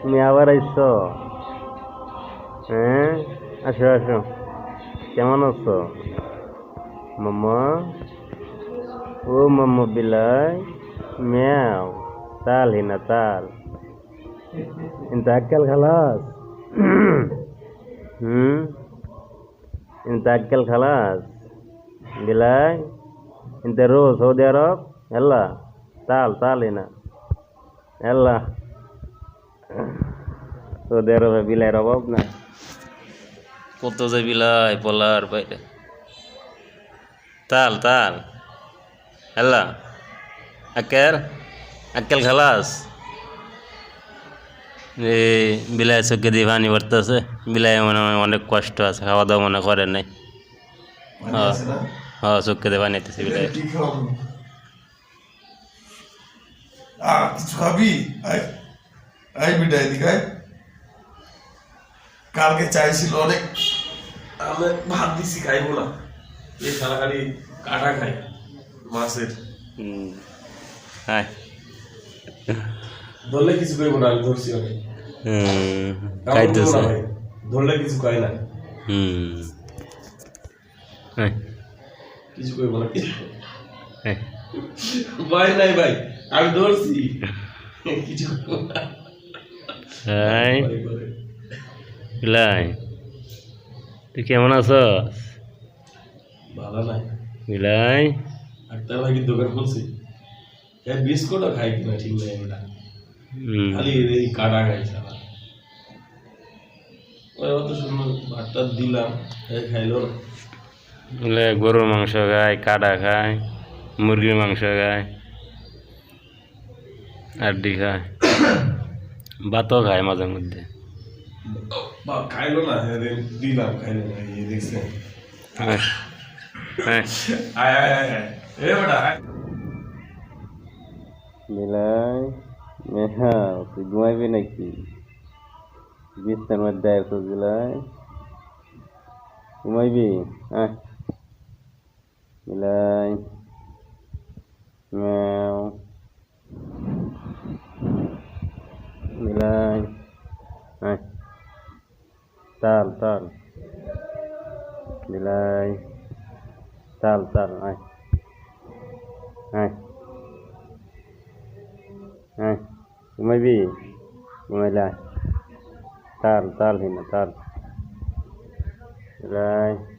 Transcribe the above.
তুমি আবার আইছো হ্যাঁ আসো আসো কেমন আছো মাম্মা ও মাম্মা বিলাই ম্যাও তাল হিনা তাল انت اكل خلاص হুম انت اكل خلاص বিলাই انت روح سعودي عرب يلا تعال تعال هنا يلا সৌদি আরবে বিলাইয়ের অভাব না? কত যে বিলাই পলার বাইরে। তাল তাল। হ্যালা আক্কেল আক্কেল খালাস। এ বিলাই চোখে দিয়ে পানি পড়তেছে। বিলাই মনে হয় অনেক কষ্ট আছে খাওয়া দাওয়া মনে করে নাই। হ্যাঁ হ্যাঁ চোখে দিয়ে পানি আইতেছে বিলাই। কিছু খাবি? আয় বিটা এদিকে কালকে চাইছিল অনেক। আমি ভাত দিছি খাইবো না। এই সারা খালি কাটা খাই মাছের। হুম হ্যাঁ ধরলে কিছু করব না আমি ধরছি অনেক। ধরলে কিছু খাই না। হুম হ্যাঁ কিছু করব না হ্যাঁ ভাই নাই ভাই আমি ধরছি। কিছু করব না। হাই বিলাই তুই কেমন আছো ভালো নাই। বিলাই একটা লাগি দোকান খুলছি এই বিস্কুটও খাই কিনা ঠিক নাই হুম। খালি এই কাটা খাই সারা ওই অত সুন্দর ভাতটা দিলাম এই খাইলো। বলে গরুর মাংস খায় কাটা খায় মুরগির মাংস খায় আড্ডি খায় ভাতও খায় মাঝে মধ্যে বা খাইলো না হ্যাঁ রে, দিলাম খাইলো না এই দেখছেন হ্যাঁ হ্যাঁ আয় আয় আয় আয় এ বেটা আয়। বিলাই মেহা তুই ঘুমাইবি নাকি বিছনার মধ্যে আছো বিলাই ঘুমাইবি হ্যাঁ বিলাই ম্যাও বিলাই হ্যাঁ তাল তাল বিলাই তাল তাল হ্যাঁ হ্যাঁ হ্যাঁ ঘুমাইবি ঘুমাইলা তাল তাল হিনা তাল রাই হ্যাঁ